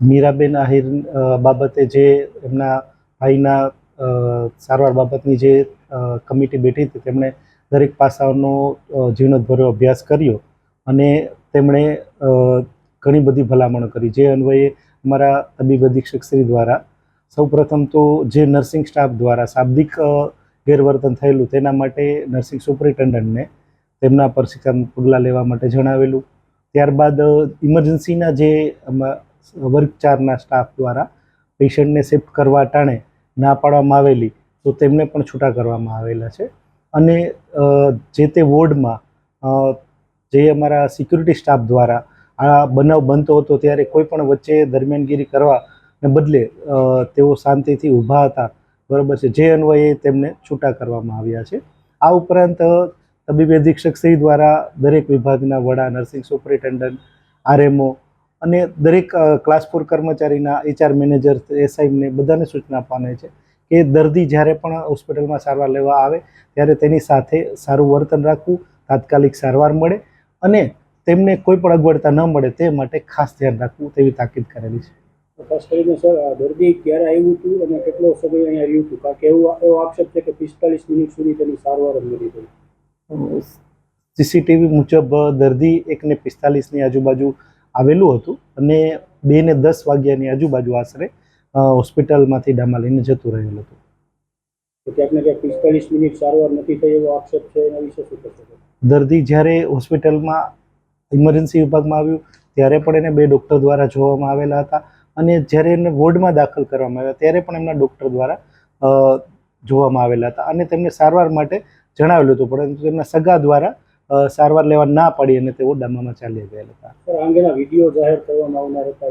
મીરાબેન આહિર બાબતે જે એમના ભાઈના સારવાર બાબતની જે કમિટી બેઠી હતી તેમણે દરેક પાસાઓનો અ, અભ્યાસ કર્યો અને તેમણે ઘણી બધી ભલામણો કરી. જે અન્વયે અમારા તબીબ અધિક્ષક શ્રી દ્વારા સૌપ્રથમ તો જે નર્સિંગ સ્ટાફ દ્વારા શાબ્દિક ગેરવર્તન થયેલું તેના માટે નર્સિંગ સુપરિન્ટેન્ડન્ટને તેમના પર શિક્ષણ પગલાં લેવા માટે જણાવેલું. ત્યારબાદ ઇમરજન્સીના જે વર્ગ ચારના સ્ટાફ દ્વારા પેશન્ટને શિફ્ટ કરવા ટાણે ના પાડવામાં આવેલી, તો તેમને પણ છૂટા કરવામાં આવેલા છે. અને જે તે વોર્ડમાં જે અમારા સિક્યુરિટી સ્ટાફ દ્વારા આ બનાવ બનતો હતો ત્યારે કોઈ પણ વચ્ચે દરમિયાનગીરી કરવાને બદલે તેઓ શાંતિથી ઊભા હતા. બરાબર છે. જે અન્વયે તેમને છૂટા કરવામાં આવ્યા છે. આ ઉપરાંત તબીબી અધિક્ષક શ્રી દ્વારા દરેક વિભાગના વડા, નર્સિંગ સુપરિન્ટેન્ડન્ટ, આરએમઓ અને દરેક ક્લાસ ફોર કર્મચારીના એચઆર મેનેજર એસઆઈને બધાને સૂચના આપવાની છે કે દર્દી જ્યારે પણ હોસ્પિટલમાં સારવાર લેવા આવે ત્યારે તેની સાથે સારું વર્તન રાખવું તાત્કાલિક સારવાર મળે અને તેમને કોઈ પણ અગવડતા ન મળે તે માટે ખાસ ધ્યાન રાખવું તેવી તાકીદ કરેલી છે. ખાસ કરીને સર આ દર્દી ક્યારે આવ્યું હતું અને કેટલો સમય અહીંયા રહ્યું હતું? કારણ કે એવું એવો આક્ષેપ છે કે પિસ્તાલીસ મિનિટ સુધી તેની સારવાર મળી થઈ સીસીટીવી મુજબ દર્દી એકને પિસ્તાલીસની આજુબાજુ આવેલું હતું અને બે ને દસ વાગ્યાની આજુબાજુ આશરે હોસ્પિટલમાંથી ડામા લઈને જતું રહેલું હતું. તો ક્યાંક ને ક્યાંક પિસ્તાલીસ મિનિટ સારવાર નથી થઈ એવો આક્ષેપ છે એના વિશે શું કહેશો દર્દી જ્યારે હોસ્પિટલમાં ઇમરજન્સી વિભાગમાં આવ્યું ત્યારે પણ એને બે ડૉક્ટર દ્વારા જોવામાં આવેલા હતા અને જ્યારે એને વોર્ડમાં દાખલ કરવામાં આવ્યા ત્યારે પણ એમના ડૉક્ટર દ્વારા જોવામાં આવેલા હતા અને તેમને સારવાર માટે જણાવેલું હતું પરંતુ તેમના સગા દ્વારા સારવાર લેવા ના પડી અને તેઓ ડામામાં ચાલી ગયા હતા. અંગેના વીડિયો જાહેર કરવામાં આવનાર હતા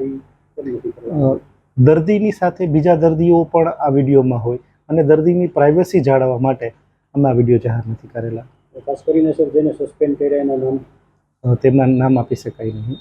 દર્દીની સાથે બીજા દર્દીઓ પણ આ વિડીયોમાં હોય અને દર્દીની પ્રાઇવસી જાળવવા માટે અમે આ વીડિયો જાહેર નથી કરેલા. ખાસ કરીને સર જેને સસ્પેન્ડ કર્યા એના નામ? તેમના નામ આપી શકાય નહીં.